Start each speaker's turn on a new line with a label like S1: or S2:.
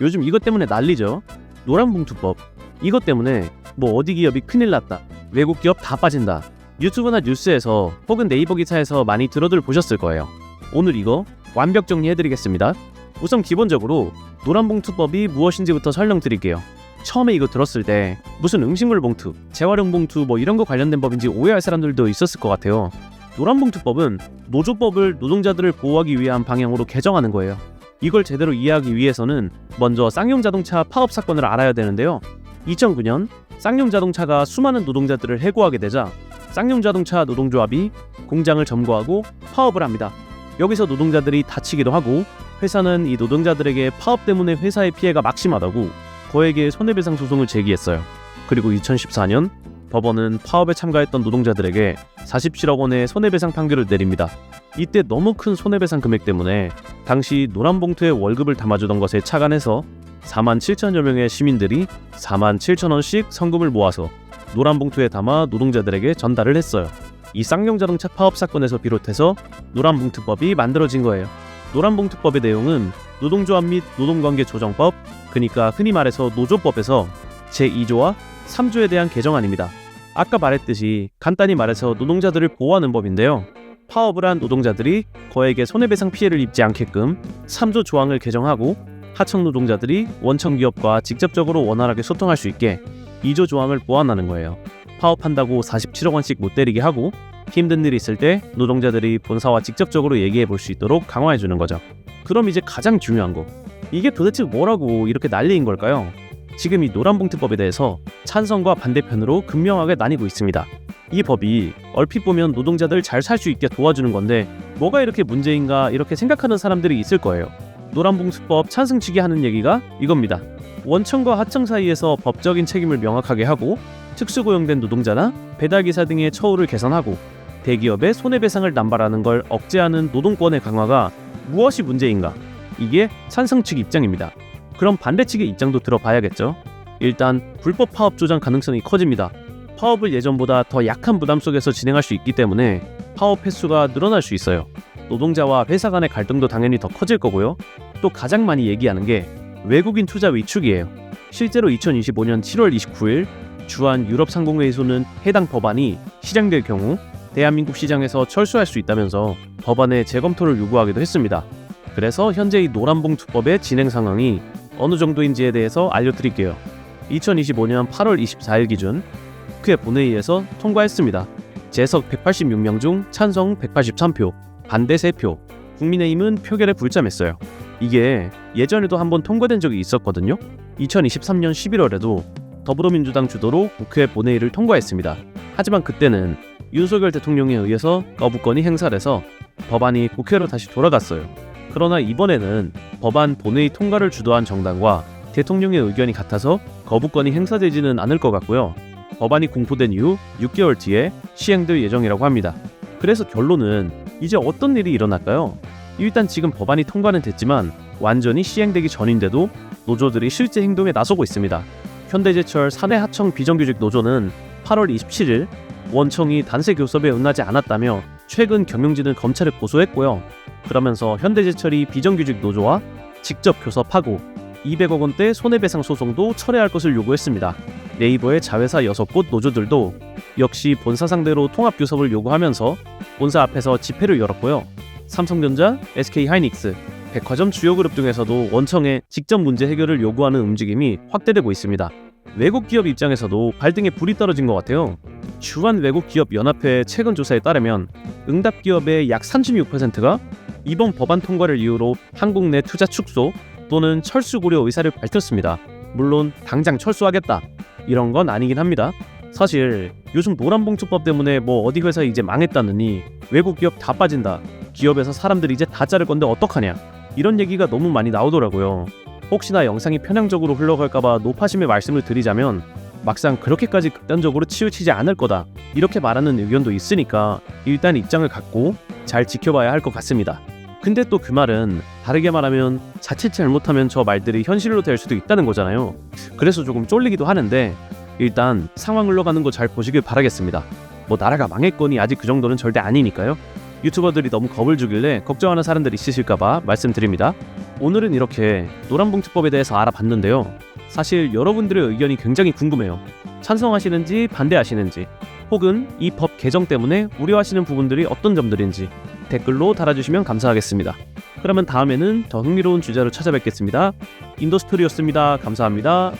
S1: 요즘 이것 때문에 난리죠. 노란봉투법. 이것 때문에 뭐 어디 기업이 큰일 났다. 외국 기업 다 빠진다. 유튜브나 뉴스에서 혹은 네이버 기사에서 많이 들어들 보셨을 거예요. 오늘 이거 완벽 정리해드리겠습니다. 우선 기본적으로 노란봉투법이 무엇인지부터 설명드릴게요. 처음에 이거 들었을 때 무슨 음식물 봉투, 재활용 봉투 뭐 이런 거 관련된 법인지 오해할 사람들도 있었을 것 같아요. 노란봉투법은 노조법을 노동자들을 보호하기 위한 방향으로 개정하는 거예요. 이걸 제대로 이해하기 위해서는 먼저 쌍용 자동차 파업 사건을 알아야 되는데요. 2009년 쌍용 자동차가 수많은 노동자들을 해고하게 되자 쌍용 자동차 노동조합이 공장을 점거하고 파업을 합니다. 여기서 노동자들이 다치기도 하고 회사는 이 노동자들에게 파업 때문에 회사의 피해가 막심하다고 거액의 손해배상 소송을 제기했어요. 그리고 2014년 법원은 파업에 참가했던 노동자들에게 47억 원의 손해배상 판결을 내립니다. 이때 너무 큰 손해배상 금액 때문에 당시 노란 봉투에 월급을 담아주던 것에 착안해서 4만 7천여 명의 시민들이 4만 7천 원씩 성금을 모아서 노란 봉투에 담아 노동자들에게 전달을 했어요. 이 쌍용자동차 파업 사건에서 비롯해서 노란봉투법이 만들어진 거예요. 노란봉투법의 내용은 노동조합 및 노동관계 조정법, 그러니까 흔히 말해서 노조법에서 제2조와 3조에 대한 개정안입니다. 아까 말했듯이 간단히 말해서 노동자들을 보호하는 법인데요. 파업을 한 노동자들이 거액의 손해배상 피해를 입지 않게끔 3조 조항을 개정하고 하청 노동자들이 원청 기업과 직접적으로 원활하게 소통할 수 있게 2조 조항을 보완하는 거예요. 파업한다고 47억 원씩 못 때리게 하고 힘든 일이 있을 때 노동자들이 본사와 직접적으로 얘기해 볼 수 있도록 강화해 주는 거죠. 그럼 이제 가장 중요한 거. 이게 도대체 뭐라고 이렇게 난리인 걸까요? 지금 이 노란봉투법에 대해서 찬성과 반대편으로 극명하게 나뉘고 있습니다. 이 법이 얼핏 보면 노동자들 잘 살 수 있게 도와주는 건데 뭐가 이렇게 문제인가 이렇게 생각하는 사람들이 있을 거예요. 노란봉투법 찬성 측이 하는 얘기가 이겁니다. 원청과 하청 사이에서 법적인 책임을 명확하게 하고 특수고용된 노동자나 배달기사 등의 처우를 개선하고 대기업의 손해배상을 남발하는 걸 억제하는 노동권의 강화가 무엇이 문제인가? 이게 찬성 측 입장입니다. 그럼 반대 측의 입장도 들어봐야겠죠. 일단 불법 파업 조장 가능성이 커집니다. 파업을 예전보다 더 약한 부담 속에서 진행할 수 있기 때문에 파업 횟수가 늘어날 수 있어요. 노동자와 회사 간의 갈등도 당연히 더 커질 거고요. 또 가장 많이 얘기하는 게 외국인 투자 위축이에요. 실제로 2025년 7월 29일 주한 유럽 상공회의소는 해당 법안이 실행될 경우 대한민국 시장에서 철수할 수 있다면서 법안의 재검토를 요구하기도 했습니다. 그래서 현재 이 노란봉투법의 진행 상황이 어느 정도인지에 대해서 알려드릴게요. 2025년 8월 24일 기준 국회 본회의에서 통과했습니다. 재석 186명 중 찬성 183표, 반대 3표, 국민의힘은 표결에 불참했어요. 이게 예전에도 한번 통과된 적이 있었거든요. 2023년 11월에도 더불어민주당 주도로 국회 본회의를 통과했습니다. 하지만 그때는 윤석열 대통령에 의해서 거부권이 행사돼서 법안이 국회로 다시 돌아갔어요. 그러나 이번에는 법안 본회의 통과를 주도한 정당과 대통령의 의견이 같아서 거부권이 행사되지는 않을 것 같고요. 법안이 공포된 이후 6개월 뒤에 시행될 예정이라고 합니다. 그래서 결론은 이제 어떤 일이 일어날까요? 일단 지금 법안이 통과는 됐지만 완전히 시행되기 전인데도 노조들이 실제 행동에 나서고 있습니다. 현대제철 사내 하청 비정규직 노조는 8월 27일 원청이 단체 교섭에 응하지 않았다며 최근 경영진을 검찰에 고소했고요. 그러면서 현대제철이 비정규직 노조와 직접 교섭하고 200억 원대 손해배상 소송도 철회할 것을 요구했습니다. 네이버의 자회사 6곳 노조들도 역시 본사 상대로 통합 교섭을 요구하면서 본사 앞에서 집회를 열었고요. 삼성전자, SK하이닉스, 백화점 주요 그룹 중에서도 원청에 직접 문제 해결을 요구하는 움직임이 확대되고 있습니다. 외국 기업 입장에서도 발등에 불이 떨어진 것 같아요. 주한 외국 기업 연합회 최근 조사에 따르면 응답 기업의 약 36%가 이번 법안 통과를 이유로 한국 내 투자 축소 또는 철수 고려 의사를 밝혔습니다. 물론 당장 철수하겠다 이런 건 아니긴 합니다. 사실 요즘 노란봉투법 때문에 뭐 어디 회사 이제 망했다느니 외국 기업 다 빠진다. 기업에서 사람들이 이제 다 자를 건데 어떡하냐. 이런 얘기가 너무 많이 나오더라고요. 혹시나 영상이 편향적으로 흘러갈까봐 노파심의 말씀을 드리자면 막상 그렇게까지 극단적으로 치우치지 않을 거다. 이렇게 말하는 의견도 있으니까 일단 입장을 갖고 잘 지켜봐야 할 것 같습니다. 근데 또 그 말은 다르게 말하면 자칫 잘못하면 저 말들이 현실로 될 수도 있다는 거잖아요. 그래서 조금 쫄리기도 하는데 일단 상황 흘러가는 거 잘 보시길 바라겠습니다. 뭐 나라가 망했거니 아직 그 정도는 절대 아니니까요. 유튜버들이 너무 겁을 주길래 걱정하는 사람들 있으실까봐 말씀드립니다. 오늘은 이렇게 노란봉투법에 대해서 알아봤는데요. 사실 여러분들의 의견이 굉장히 궁금해요. 찬성하시는지 반대하시는지 혹은 이 법 개정 때문에 우려하시는 부분들이 어떤 점들인지 댓글로 달아주시면 감사하겠습니다. 그러면 다음에는 더 흥미로운 주제로 찾아뵙겠습니다. 인더스토리였습니다. 감사합니다.